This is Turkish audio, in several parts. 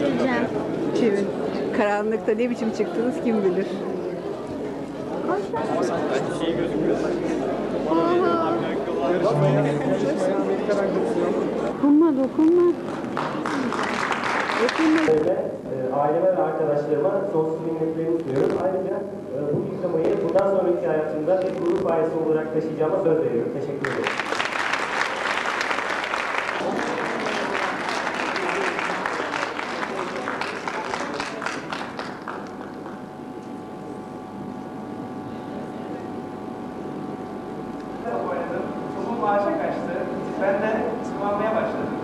çevireceğim. Çevir. Karanlıkta ne biçim çıktınız kim bilir. Dokunma dokunma. Dokunma. ve e, aileme ve arkadaşlarıma sonsuz minnetlerimi sunuyorum. Ayrıca e, bu diplomayı bundan sonraki hayatımda bir gurur bayisi olarak taşıyacağıma söz veriyorum. Teşekkür ederim. Ben de tırmanmaya başladım.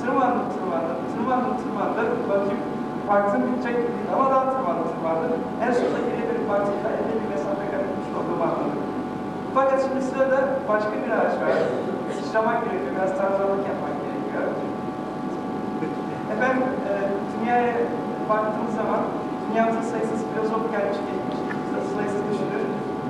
Tırmandım, tırmandım, tırmandım, tırmandım. Bakayım baktım bitecek değil ama daha tırmandım, tırmandım. En sonunda geri bir partiyle elde bir mesafe kat etmiş olduğumu anladım. Fakat şimdi sırada başka bir ağaç var. Sıçramak gerekiyor, biraz tarzanlık yapmak gerekiyor. Efendim, e, dünyaya baktığımız zaman dünyamızın sayısız filozof gelmiş geçmiş, sayısız düşünür.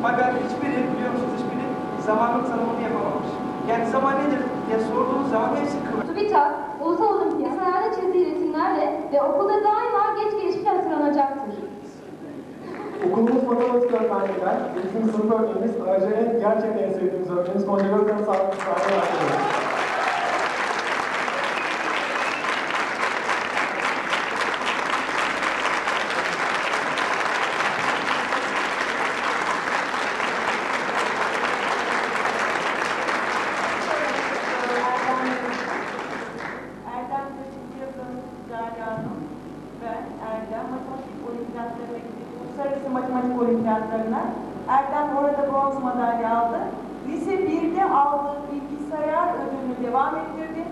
Fakat hiçbiri, biliyor musunuz hiçbiri zamanın tanımını yapamamış. Yani zaman nedir diye sorduğunuz zaman hepsi kıvır. TÜBİTAK, Ulusal Olimpiyat, sınavda çizdiği resimlerle ve okulda daima geç gelişmiş hatırlanacaktır. Okulumuz matematik öğretmenliğinden, bizim sınıf öğretmenimiz, ayrıca en gerçekten en sevdiğimiz öğretmenimiz Gonca Görkan'ı sağlıklı sahneye başlıyoruz. Erdem Göçük Yazın, Cale Hanım, ben Erdem matematik olimpiyatlarına gittik. Uluslararası olimpiyatlarına. Erdem orada bronz madalya aldı. Lise 1'de aldığı bilgisayar ödülünü devam ettirdi.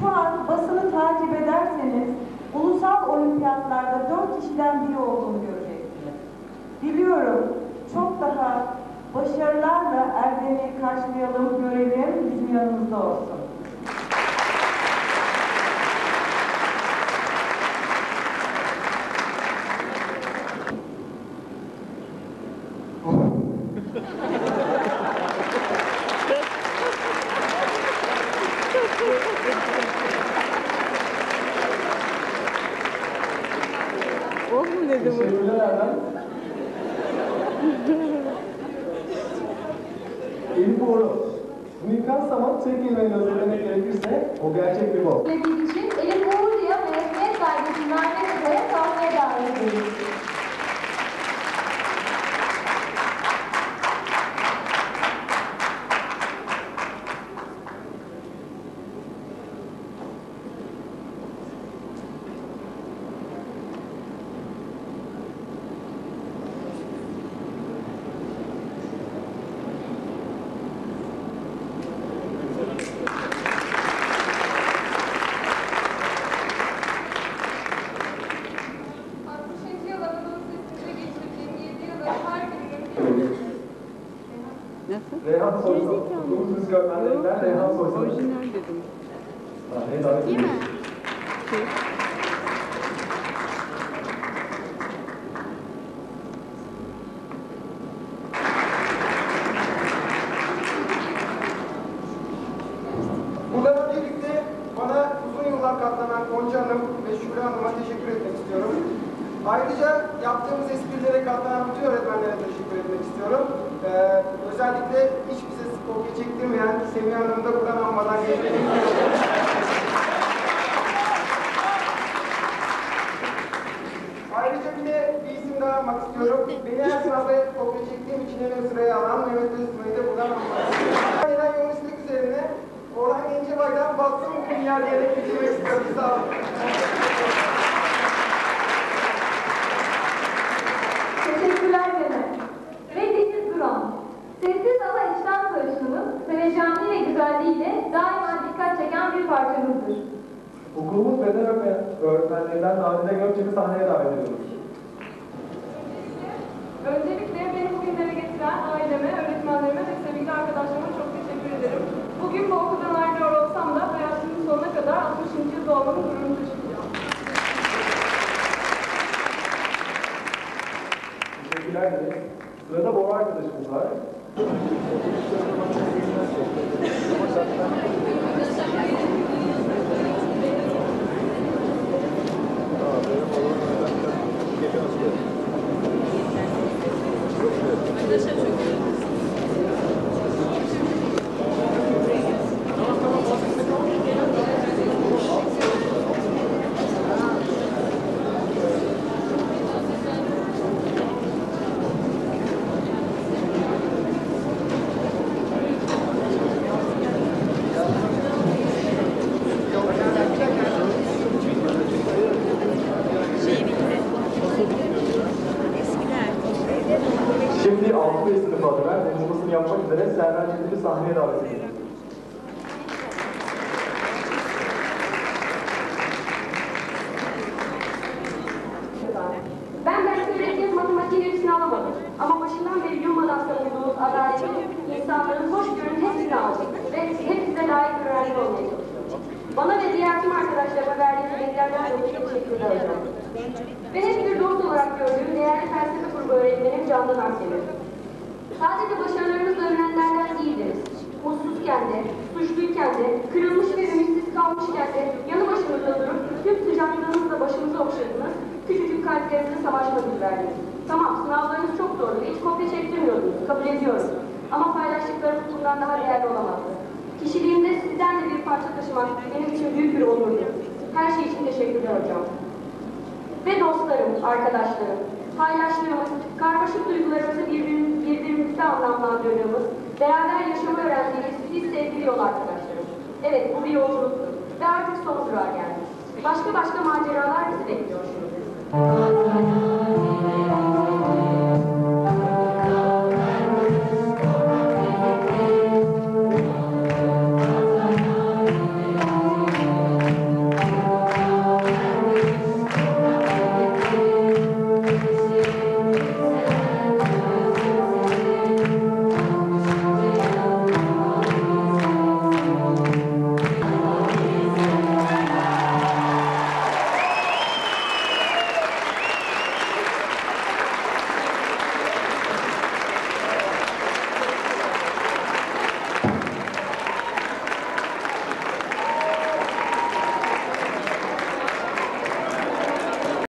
Şu an basını takip ederseniz ulusal olimpiyatlarda 4 kişiden biri olduğunu göreceksiniz. Biliyorum çok daha başarılarla Erdem'i karşılayalım, görelim, bizim yanımızda olsun. Elif Uğurlu. Suikast zaman tek kelimeyle özetlemek gerekirse o gerçek bir bol. Dediği için Elif Uğurlu'ya mezuniyet belgesi vermek üzere sahneye davet ediyoruz. Nasıl? Reyhan Soysal. Okulumuz müzik öğretmenlerinden Reyhan Soysal. Orijinal dedim. Değil mi? Şey, Burada öncelikle bana uzun yıllar katlanan Gonca Hanım ve Şule Hanım'a teşekkür etmek istiyorum. Ayrıca yaptığımız esprilere katlanan bütün öğretmenlere teşekkür etmek istiyorum. Ee, özellikle hiç bize kopya çektirmeyen Semih Hanım'ı da buradan anmadan geçmek. Ayrıca bir de bir isim daha almak istiyorum. Beni her sınavda kopya çektiğim için en ön sıraya alan Mehmet Öztürk'ü de buradan almak istiyorum. Yoğunluk üzerine Orhan Gencebay'dan batsın bu dünya diyerek bitirmek istiyorum. Sağ olun. Okulumuz beden öğretmen- öğretmenlerinden Nadide Gökçek'i sahneye davet ediyoruz. Öncelikle beni bugünlere getiren aileme, öğretmenlerime ve sevgili arkadaşlarıma çok teşekkür ederim. Bugün bu okuldan ayrılıyor olsam da hayatımın sonuna kadar 60. yılda olmanın gururunu taşıyacağım. Teşekkürler Deniz. Sırada Bora arkadaşımız var. 这个肾虚可以 Şimdi altı ve istifadına konuşmasını yapmak üzere Serdar Çetin'i sahneye davet ediyoruz. Ben belki öğretmen matematiğin hepsini. Ama başından beri yılmadan savunduğumuz adaleti, insanların hoşgörünün hepsini aldım ve hepsine layık öğrenci olmaya. Bana ve diğer tüm arkadaşlarıma verdiğiniz renklerden dolayı teşekkürler. Ve hep bir dost olarak gördüğüm Candan Akdemir. Sadece başarılarınızla övünenlerden değildiniz. Mutsuzken de, suçluyken de, kırılmış ve ümitsiz kalmışken de yanı başımızda durup tüm sıcaklığınızla başımızı okşadınız, küçücük kalplerinizle savaşma gücü verdiniz. Tamam, sınavlarınız çok zordu, hiç kopya çektirmiyordunuz, kabul ediyorum. Ama paylaştıklarınız bundan daha değerli olamazdı. Kişiliğimde sizden de bir parça taşımak benim için büyük bir onurdu. Her şey için teşekkürler hocam. Ve dostlarım, arkadaşlarım, paylaştığımız, karmaşık duygularımızı birbirimiz, birbirimizde anlamlandırdığımız, beraber yaşamı öğrendiğimiz siz sevgili yol arkadaşlarım. Evet, bu bir yolculuktu ve artık son durağa geldik. Başka başka maceralar bizi bekliyor şimdi.